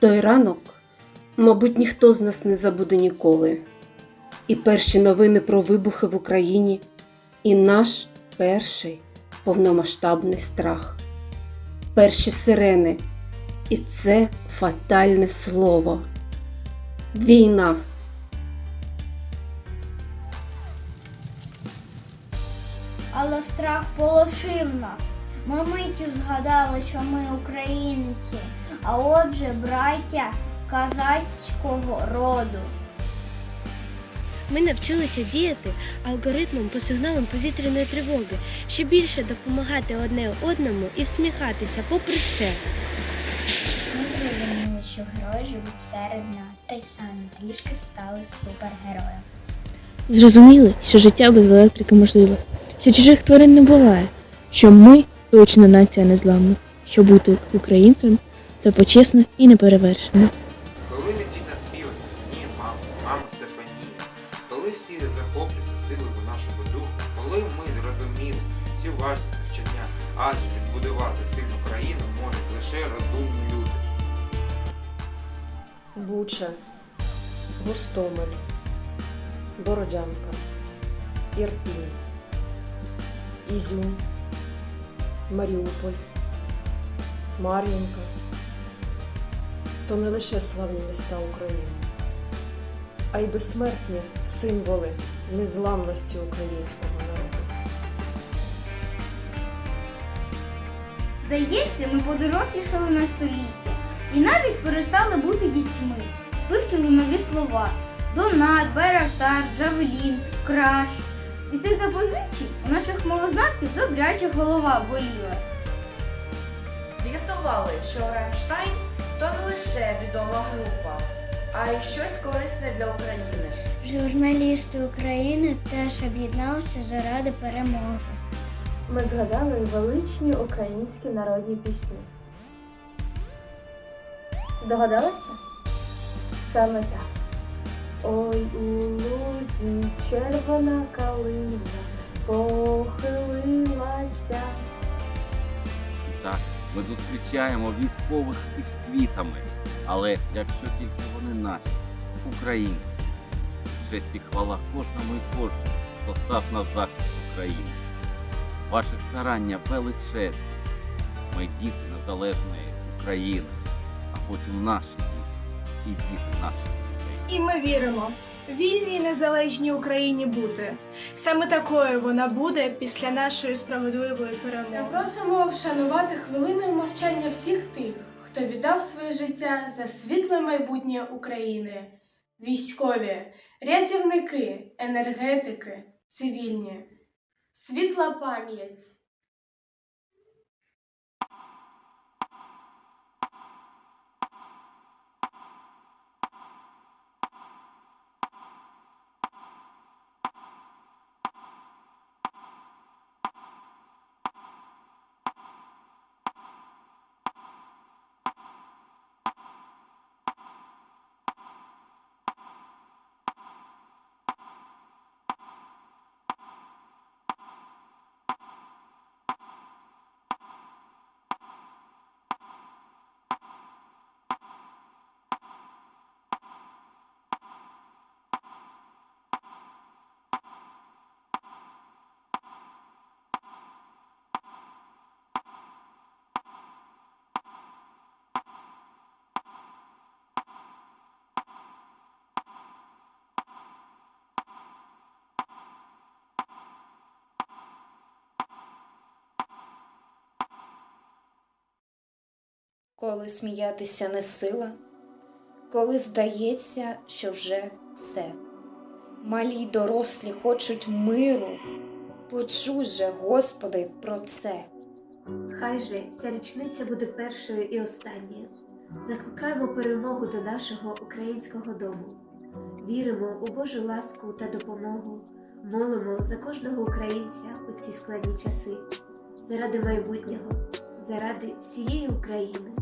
Той ранок, мабуть, ніхто з нас не забуде ніколи. І перші новини про вибухи в Україні, і наш перший повномасштабний страх, перші сирени, і це фатальне слово. Війна. Але страх полошив нас. Ми миттю згадали, що ми українці, а отже, браття казацького роду. Ми навчилися діяти алгоритмом по сигналам повітряної тривоги, щоб більше допомагати одне одному і всміхатися попри все. Ми зрозуміли, що герої живуть серед нас, та й самі трішки стали супергероями. Зрозуміли, що життя без електрики можливе, що чужих тварин не буває, що ми точно нація незламна, що бути українцем це почесно і неперевершено. Коли висіть на співах Стефанія, мама, мама Стефанія, коли всі захоплюються силою нашого духу, коли ми зрозуміли всю важність навчання, адже відбудувати сильну країну можуть лише розумні люди. Буча, Гостомель, Бородянка, Ірпінь, Ізюм, Маріуполь, Мар'їнка то не лише славні міста України, а й безсмертні символи незламності українського народу. Здається, ми подорослішали на століття і навіть перестали бути дітьми. Вивчили нові слова: донат, байрактар, джавелін, краш. Від цих запозичень у наших мовознавців добряче голова боліла. З'ясували, що Рамштайн то не лише відома група, а й щось корисне для України. Журналісти України теж об'єдналися заради перемоги. Ми згадали величні українські народні пісні. Здогадалися? Саме так. Ой у лузі червона калина похилилася. Так, ми зустрічаємо військових із квітами, але якщо тільки вони наші, українські, честь і хвала кожному і кожному, хто став на захист України. Ваші старання величезні. Ми діти незалежної України, а потім наші діти і діти наших дітей. І ми віримо, вільній і незалежній Україні бути. Саме такою вона буде після нашої справедливої перемоги. Просимо вшанувати хвилиною мовчання всіх тих, хто віддав своє життя за світле майбутнє України. Військові, рятівники, енергетики, цивільні. Світла пам'ять. Коли сміятися не сила, коли здається, що вже все. Малі дорослі хочуть миру, почуй же, Господи, про це. Хай же ця річниця буде першою і останньою. Закликаємо перемогу до нашого українського дому. Віримо у Божу ласку та допомогу. Молимо за кожного українця у ці складні часи, заради майбутнього, заради всієї України.